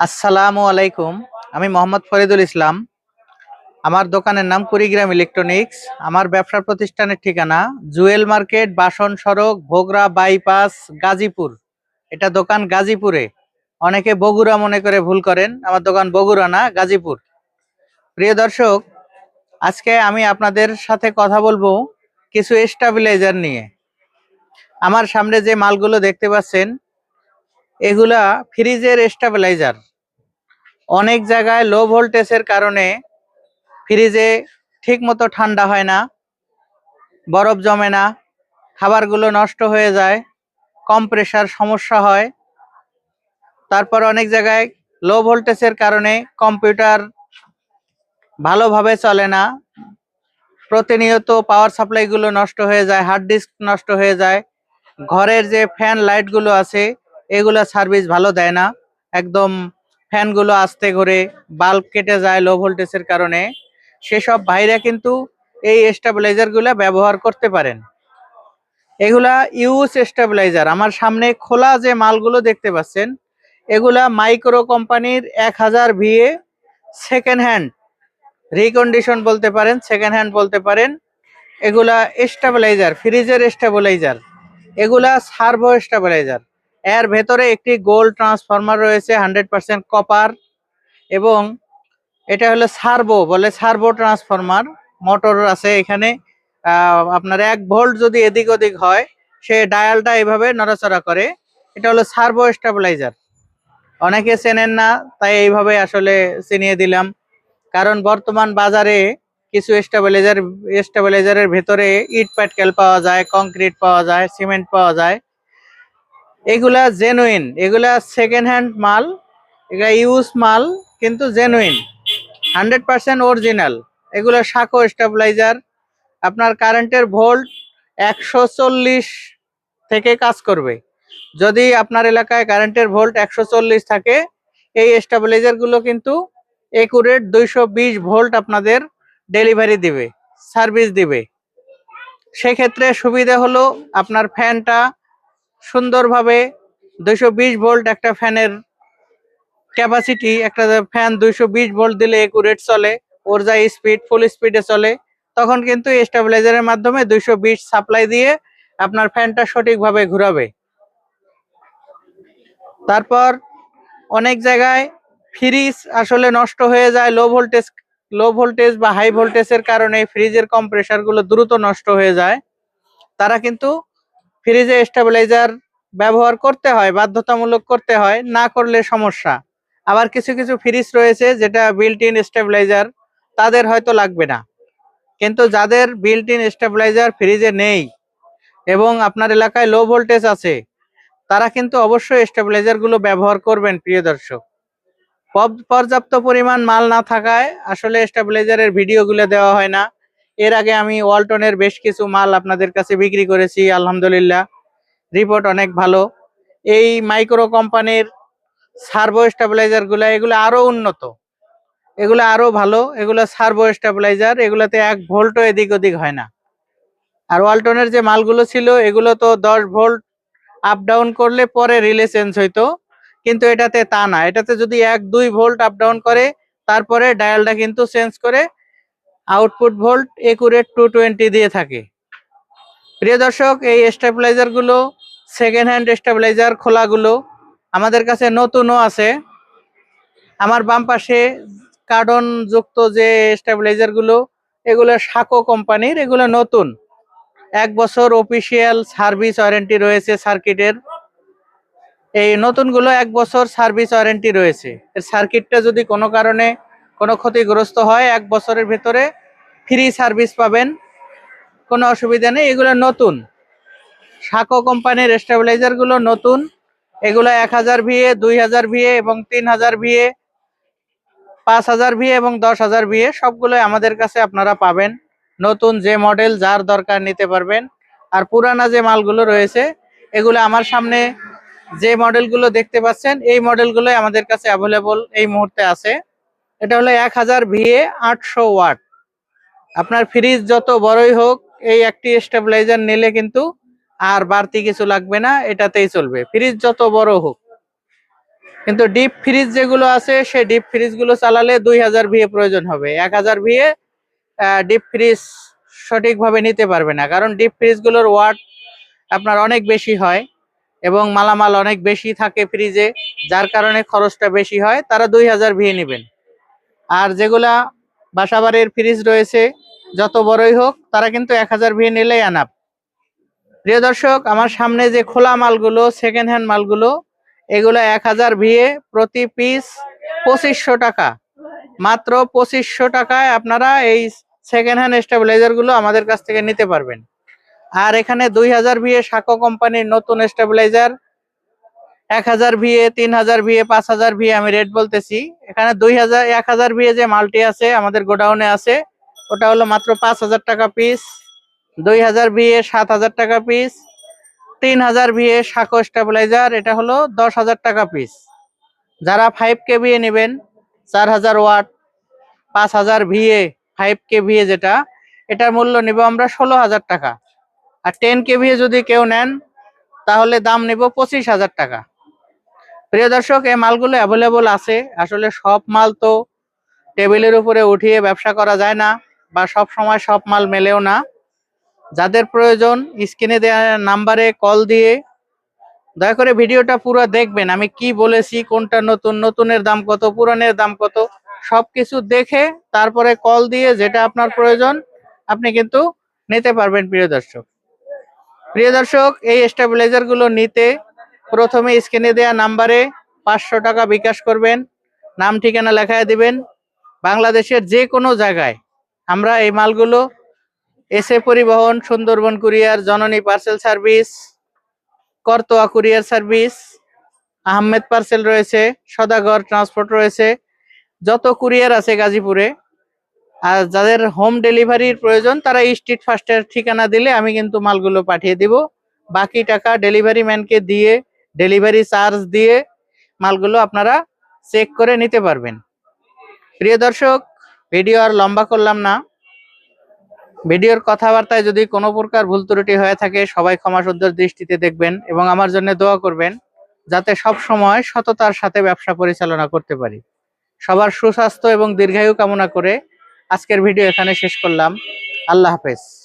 আসসালামু আলাইকুম। আমি মোহাম্মদ ফরিদুল ইসলাম। আমার দোকানের নাম কুড়িগ্রাম ইলেকট্রনিক্স। আমার ব্যবসা প্রতিষ্ঠানের ঠিকানা জুয়েল মার্কেট, বাসন সড়ক, ভোগরা বাইপাস, গাজীপুর। এটা দোকান গাজীপুরে। অনেকে বগুড়া মনে করে ভুল করেন। আমার দোকান বগুড়া না, গাজীপুর। প্রিয় দর্শক, আজকে আমি আপনাদের সাথে কথা বলব কিছু স্টাবিলাইজার নিয়ে। আমার সামনে যে মালগুলো দেখতে পাচ্ছেন এগুলা ফ্রিজের স্টেবিলাইজার। অনেক জায়গায় লো ভোল্টেজের কারণে ফ্রিজে ঠিক মতো ঠান্ডা হয় না, বরফ জমে না, খাবারগুলো নষ্ট হয়ে যায়, কম প্রেশার সমস্যা হয়। তারপর অনেক জায়গায় লো ভোল্টেজের কারণে কম্পিউটার ভালোভাবে চলে না, প্রতিনিয়ত পাওয়ার সাপ্লাইগুলো নষ্ট হয়ে যায় হার্ড ডিস্ক নষ্ট হয়ে যায়, ঘরের যে ফ্যান লাইটগুলো আছে এগুলো সার্ভিস ভালো দেয় না। একদম ফ্যানগুলো আস্তে করে বাল্ব কেটে যায় লো ভোল্টেজের কারণে। সেসব ভাইরা কিন্তু এই স্টেবিলাইজারগুলো ব্যবহার করতে পারেন। এগুলা ইউজ স্টেবিলাইজার আমার সামনে খোলা যে মালগুলো দেখতে পাচ্ছেন, এগুলা মাইক্রো কোম্পানির এক হাজার ভিএ সেকেন্ড হ্যান্ড রিকন্ডিশন বলতে পারেন সেকেন্ড হ্যান্ড বলতে পারেন। এগুলা স্টেবিলাইজার ফ্রিজের স্টেবিলাইজার এগুলা সার্ভো স্টেবিলাইজার এর ভেতরে একটি গোল্ড ট্রান্সফরমার রয়েছে, হান্ড্রেড পার্সেন্ট কপার এবং এটা হলো সার্ভো বলে, সার্ভো ট্রান্সফরমার। মোটর আছে এখানে আপনার এক ভোল্ট যদি এদিক ওদিক হয়, সে ডায়ালটা এইভাবে নড়াচড়া করে। এটা হলো সার্ভো স্টেবিলাইজার। অনেকে চেনেন না, তাই এইভাবে আসলে চিনিয়ে দিলাম। কারণ বর্তমান বাজারে কিছু স্টেবিলাইজার, স্টেবিলাইজারের ভেতরে ইট প্যাটকেল পাওয়া যায়, কংক্রিট পাওয়া যায়, সিমেন্ট পাওয়া যায়। এগুলা জেনুইন এগুলা সেকেন্ড হ্যান্ড মাল, এগুলা ইউজ মাল, কিন্তু জেনুইন হান্ড্রেড পার্সেন্ট অরিজিনাল এগুলো সাঁকো স্টেবিলাইজার আপনার কারেন্টের ভোল্ট একশো চল্লিশ থেকে কাজ করবে। যদি আপনার এলাকায় কারেন্টের ভোল্ট একশো চল্লিশ থাকে, এই স্টেবিলাইজারগুলো কিন্তু একুরেট দুইশো বিশ ভোল্ট আপনাদের ডেলিভারি দিবে সার্ভিস দিবে। সেক্ষেত্রে সুবিধা হলো আপনার ফ্যানটা সুন্দরভাবে দুইশো বিশ ভোল্ট একটা ফ্যানের ক্যাপাসিটি একটা ফ্যান দুইশো বিশ ভোল্ট দিলে একুরেট চলে, ওর যা স্পিড ফুল স্পিডে চলে, তখন কিন্তু স্টেবিলাইজারের মাধ্যমে দুইশো বিশ সাপ্লাই দিয়ে আপনার ফ্যানটা সঠিকভাবে ঘুরাবে। তারপর অনেক জায়গায় ফ্রিজ আসলে নষ্ট হয়ে যায় লো ভোল্টেজ লো ভোল্টেজ বা হাই ভোল্টেজের কারণে ফ্রিজের কম্প্রেসারগুলো দ্রুত নষ্ট হয়ে যায়। তারা কিন্তু ফ্রিজে স্টেবিলাইজার ব্যবহার করতে হয়, বাধ্যতামূলক করতে হয়, না করলে সমস্যা। আবার কিছু কিছু ফ্রিজ রয়েছে যেটা বিল্ট ইন স্টেবিলাইজার তাদের হয়তো লাগবে না। কিন্তু যাদের বিল্ট ইন স্টেবিলাইজার ফ্রিজে নেই এবং আপনার এলাকায় লো ভোল্টেজ আছে, তারা কিন্তু অবশ্যই স্টেবিলাইজারগুলো ব্যবহার করবেন, প্রিয় দর্শক। পর্যাপ্ত পরিমাণ মাল না থাকায় আসলে স্টেবিলাইজারের ভিডিওগুলো দেওয়া হয় না। এর আগে আমি ওয়ালটনের বেশ কিছু মাল আপনাদের কাছে বিক্রি করেছি, আলহামদুলিল্লাহ। রিপোর্ট অনেক ভালো। এই মাইক্রো কোম্পানির সার্ভো স্টেবিলাইজারগুলো, এগুলো আরও উন্নত। এগুলো আরও ভালো। এগুলো সার্ভো স্টেবিলাইজার এগুলোতে এক ভোল্টও এদিক ওদিক হয় না। আর ওয়ালটনের যে মালগুলো ছিল, এগুলো তো দশ ভোল্ট আপ ডাউন করলে পরে রিলে চেঞ্জ হইতো। কিন্তু এটাতে তা না। এটাতে যদি এক, দুই ভোল্ট আপ ডাউন করে, তারপরে ডায়ালটা কিন্তু চেঞ্জ করে output volt accurate two twenty দিয়ে থাকে। প্রিয় দর্শক, এই স্টেবিলাইজারগুলো সেকেন্ড হ্যান্ড স্টেবিলাইজার খোলাগুলো আমাদের কাছে নতুনও আছে। আমার বাম পাশে কার্ডন যুক্ত যে স্টেবিলাইজারগুলো এগুলো সাকো কোম্পানির, এগুলো নতুন। এক বছর অফিসিয়াল সার্ভিস ওয়ারেন্টি রয়েছে সার্কিটের। এই নতুনগুলো এক বছর সার্ভিস ওয়ারেন্টি রয়েছে। এর সার্কিটটা যদি কোনো কারণে কোনো ক্ষতিগ্রস্ত হয়, এক বছরের ভেতরে ফ্রি সার্ভিস পাবেন, কোনো অসুবিধা নেই। এগুলো নতুন। সাকো কোম্পানির স্টেবিলাইজারগুলো নতুন। এগুলো এক হাজার ভিএ, দুই হাজার ভিএ এবং তিন হাজার ভিএ, পাঁচ হাজার ভিএ এবং দশ হাজার ভিএ, সবগুলোই আমাদের কাছে আপনারা পাবেন। নতুন যে মডেল, যার দরকার নিতে পারবেন। আর পুরানা যে মালগুলো রয়েছে, এগুলো আমার সামনে যে মডেলগুলো দেখতে পাচ্ছেন, এই মডেলগুলোই আমাদের কাছে অ্যাভেলেবল এই মুহূর্তে আছে। এটা হলো এক হাজার ভিএ আটশো ওয়াট। আপনার ফ্রিজ যত বড়ই হোক, এই একটি স্টেবিলাইজার নিলে কিন্তু আর বাড়তি কিছু লাগবে না, এটাতেই চলবে। ফ্রিজ যত বড় হোক। কিন্তু ডিপ ফ্রিজ যেগুলো আছে, সেই ডিপ ফ্রিজগুলো চালালে দুই হাজার ভিএ প্রয়োজন হবে। এক হাজার ভিএ ডিপ ফ্রিজ সঠিকভাবে নিতে পারবে না। কারণ ডিপ ফ্রিজগুলোর ওয়াট আপনার অনেক বেশি হয় এবং মালামাল অনেক বেশি থাকে ফ্রিজে যার কারণে খরচটা বেশি হয়, তারা দুই হাজার ভিএ নেবেন। আর যেগুলা বাসাবাড়ির ফ্রিজ রয়েছে, যত বড়ই হোক, তারা কিন্তু এক হাজার ভিএ নিলেই আনাপ প্রিয় দর্শক, আমার সামনে যে খোলা মালগুলো সেকেন্ড হ্যান্ড মালগুলো, এগুলো এক হাজার ভিএ প্রতি পিস পঁচিশশো টাকা। মাত্র পঁচিশশো টাকায় আপনারা এই সেকেন্ড হ্যান্ড স্টেবিলাইজারগুলো আমাদের কাছ থেকে নিতে পারবেন। আর এখানে দুই হাজার ভিএ সাকো কোম্পানির নতুন স্টেবিলাইজার এক হাজার ভিএ তিন হাজার ভিএ পাঁচ হাজার ভিএ আমি রেট বলতেছি। এখানে দুই হাজার, এক হাজার ভিএ যে মালটি আছে, আমাদের গোডাউনে আছে, ওটা হলো মাত্র পাঁচ হাজার টাকা পিস দুই হাজার ভিএ সাত হাজার টাকা পিস তিন হাজার ভিএ সাকো স্টেবিলাইজার এটা হলো দশ হাজার টাকা পিস যারা ফাইভ কে ভিএ নেবেন, চার হাজার ওয়াট পাঁচ হাজার ভিএ ফাইভ কে ভিএ যেটা, এটার মূল্য নেব আমরা ষোলো হাজার টাকা। আর টেন কে ভিএ যদি কেউ নেন, তাহলে দাম নেব পঁচিশ হাজার টাকা। প্রিয় দর্শক, এই মালগুলো অ্যাভেলেবল আছে। আসলে সব মাল তো টেবিলের উপরে উঠিয়ে ব্যবসা করা যায় না বা সব সময় সব মাল মেলেও না। যাদের প্রয়োজন, স্ক্রিনে দেওয়া নাম্বারে কল দিয়ে দয়া করে ভিডিওটা পুরো দেখবেন। আমি কি বলেছি, কোনটা নতুন, নতুনের দাম কত, পুরানের দাম কত, সবকিছু দেখে তারপরে কল দিয়ে যেটা আপনার প্রয়োজন, আপনি কিন্তু নিতে পারবেন, প্রিয় দর্শক। প্রিয় দর্শক, এই স্টেবিলাইজারগুলো নিতে প্রথমে স্ক্রিনে দেওয়া নাম্বারে পাঁচশো টাকা বিকাশ করবেন। নাম ঠিকানা লেখায় দিবেন। বাংলাদেশের যে কোনো জায়গায় আমরা এই মালগুলো এসে পরিবহন, Sundarban courier, Janani parcel service Karatoya courier service Ahmed parcel রয়েছে, সদাগর ট্রান্সপোর্ট রয়েছে। যত কুরিয়ার আছে গাজীপুরে, আর যাদের হোম ডেলিভারির প্রয়োজন, তারা স্ট্রিট ফাস্টের ঠিকানা দিলে আমি কিন্তু মালগুলো পাঠিয়ে দিব। বাকি টাকা ডেলিভারি ম্যানকে দিয়ে ডেলিভারি চার্জ দিয়ে মালগুলো আপনারা চেক করে নিতে পারবেন। প্রিয় দর্শক ভিডিও আর লম্বা করলাম না। ভিডিওর কথাবার্তায় যদি কোনো প্রকার ভুল ত্রুটি হয়ে থাকে, সবাই ক্ষমা সুন্দর দৃষ্টিতে দেখবেন এবং আমার জন্য দোয়া করবেন, যাতে সব সময় সততার সাথে ব্যবসা পরিচালনা করতে পারি। সবার সুস্বাস্থ্য এবং দীর্ঘায়ু কামনা করে আজকের ভিডিও এখানে শেষ করলাম। আল্লাহ হাফেজ।